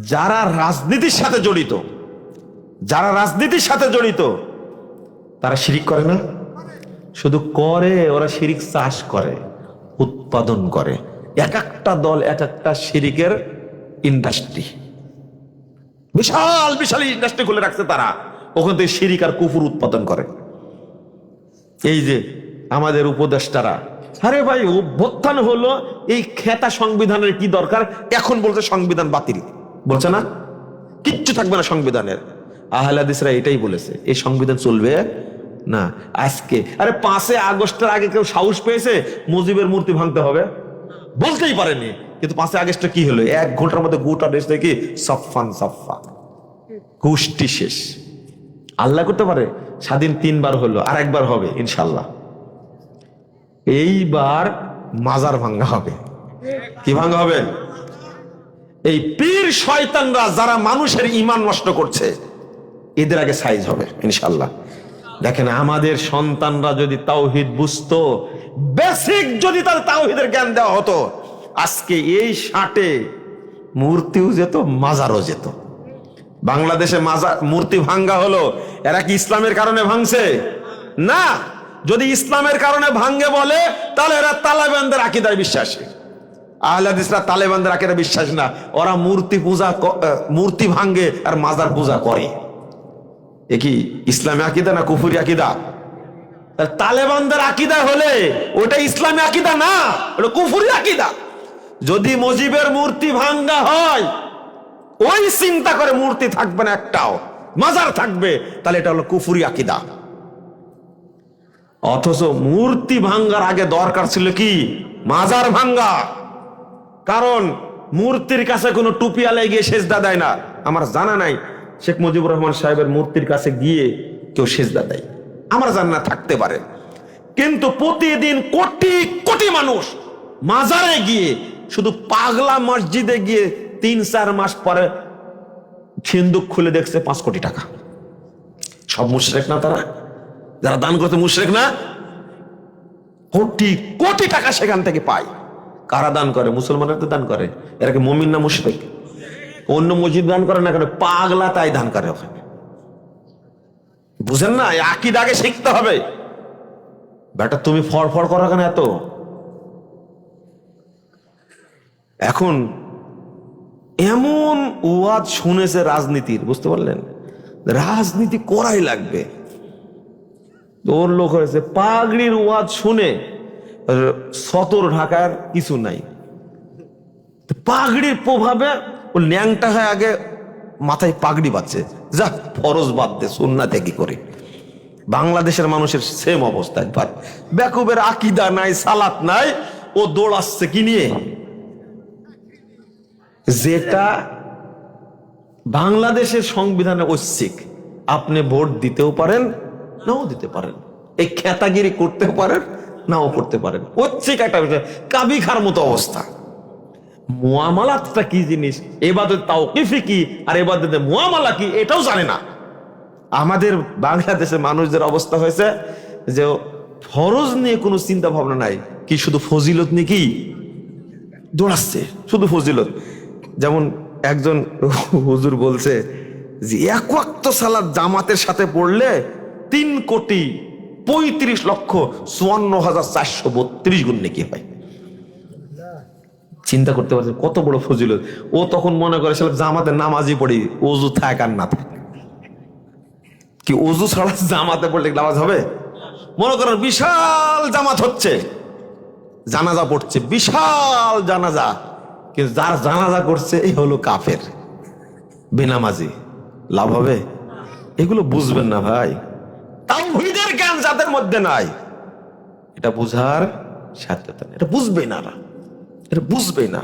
যারা রাজনীতির সাথে জড়িত, যারা রাজনীতির সাথে জড়িত, তারা শিরিক করে না? শুধু করে, ওরা শিরিক চাষ করে, উৎপাদন করে। এক একটা দল, এক একটা শিরিকের ইন্ডাস্ট্রি বিশাল বিশাল ইন্ডাস্ট্রি খুলে রাখছে তারা। ওখান থেকে শিরিক আর কুফুর উৎপাদন করে। এই যে আমাদের উপদেষ্টারা, আরে ভাই, অভ্যুত্থান হলো, এই খেতা সংবিধানের কি দরকার? এখন বলছে সংবিধান বাতিল। বলছে না? কিচ্ছু থাকবে না সংবিধানের। আহলাদিসরা এটাই বলেছে, এই সংবিধান চলবে না। আজকে, আরে পাঁচে আগস্টের আগে কেউ সাহস পেয়েছে? মুজিবের মূর্তি ভাঙতে হবে? বলতেই পারেনি। কিন্তু পাঁচে আগস্টে কি হলো? এক ঘণ্টার মধ্যে গোটা দেশ থেকে সফান সফা গোষ্ঠী শেষ। আল্লাহ করতে পারে? স্বাধীন তিনবার হলো, আর একবার হবে ইনশাল্লাহ এইবার মাজার ভাঙ্গা হবে। কি ভাঙ্গা হবে? এই পীর শয়তানরা যারা মানুষের ইমান নষ্ট করছে, এদের আগে সাইজ হবে ইনশাল্লাহ দেখেন, আমাদের সন্তানরা যদি তাওহিদ বুঝতো, বেসিক যদি তার তাওহিদের জ্ঞান দেওয়া হতো, আজকে এই ষাটে মূর্তিও যেত, মাজারও যেত। বাংলাদেশে মাজার মূর্তি ভাঙ্গা হলো, এরা কি ইসলামের কারণে ভাঙছে? না। যদি ইসলামের কারণে ভাঙ্গে বলে, তাহলে এরা তালেবানদের আকিদায় বিশ্বাসী। আহলাদিসরা তালেবানদের আকিদা বিশ্বাস না। ওরা মূর্তি পূজা মূর্তি ভাঙ্গে আর মাজার পূজা করে। এ কি ইসলামী আকিদা না কুফুরি আকিদা? তালেবানদের আকিদা হলে ওটা ইসলামী আকিদা না, ওটা কুফুরি আকিদা। যদি মজিবের মূর্তি ভাঙ্গা হয়, ওই চিন্তা করে মূর্তি থাকবে না একটাও, মাজার থাকবে, তাহলে এটা হলো কুফুরি আকিদা। অথচ মূর্তি ভাঙ্গার আগে দরকার ছিল কি? মাজার ভাঙ্গা। কারণ মূর্তির কাছে কোনো টুপিয়ালে গিয়ে সেজদা দেয় না। আমার জানা নাই, শেখ মুজিবুর রহমান সাহেবের মূর্তির কাছে গিয়ে কেউ সেজদা দেয়। আমার জানা থাকতে পারে। কিন্তু প্রতিদিন কোটি কোটি মানুষ মাজারে গিয়ে, শুধু পাগলা মসজিদে গিয়ে তিন, চার মাস পরে সিন্দুক খুলে দেখছে পাঁচ কোটি টাকা। সব মুশরেক না তারা? যারা দান করতে মুশরেক না? কোটি কোটি টাকা সেখান থেকে পায়। কারা দান করে? মুসলমানরা তো দান করে। এরা কি মমিন না মুশরেক? অন্য মসজিদ দান করে না কেন? পাগলা তাই দান করে ওখানে। বুঝেন না আকিদ আগে শিখতে হবে। বেটা তুমি ফর করো কেন এত? এখন, এমন ওয়াজ শুনেছে রাজনীতির, বুঝতে পারলেন? রাজনীতি করাই লাগবে। ওর লোক হয়েছে, পাগড়ির ওয়াজ শুনে সতর ঢাকার কিছু নাই। পাগড়ির প্রভাবে ও ন্যাংটা হয়ে আগে মাথায় পাগড়ি বাচ্ছে যা ফরজ বাদ দে, সুন্নাতে কি করে। বাংলাদেশের মানুষের সেম অবস্থা একবার। বেকুবের আকিদা নাই, সালাত নাই, ও দৌড়াচ্ছে কি নিয়ে? যেটা বাংলাদেশের সংবিধানে ঐচ্ছিক। আপনি ভোট দিতেও পারেন, নাও দিতে পারেন। এই খেতাগিরি করতেও পারেন নাও করতে পারেন। ঐচ্ছিক একটা বিষয়, কাবি খার মতো অবস্থা। মুয়ামালাতটা কি জিনিস? এবাদত তাওকিফি কি? আর এবাদতে মুয়ামালা কি? এটাও জানে না। আমাদের বাংলাদেশের মানুষদের অবস্থা হয়েছে যে ফরজ নিয়ে কোনো চিন্তা ভাবনা নাই। কি শুধু ফজিলত নিয়ে কি দৌড়াচ্ছে, শুধু ফজিলত। যেমন একজন হুজুর বলছে যে, এক সালাদ জামাতের সাথে পড়লে তিন কোটি পঁয়ত্রিশ লক্ষ চুয়ান্ন হাজার চারশো বত্রিশ গুণ নাকি হয়। চিন্তা করতে পারছে কত বড় ফজিলত। ও তখন মনে করে সালাদ জামাতের নামাজই পড়ি ওজু থাক আর না থাক। কি ওজু ছাড়া জামাতে পড়লে নামাজ হবে? মনে করেন বিশাল জামাত হচ্ছে, জানাজা পড়ছে, বিশাল জানাজা। কিন্তু যার জানাজা করছে এই হলো কাফের। বেনামাজি। লাভ হবে? এগুলো বুঝবেন না ভাই। তাওহীদের জ্ঞান যাদের মধ্যে নাই এটা বুঝার সাধ্যতা এটা বুঝবে না। এটা বুঝবে না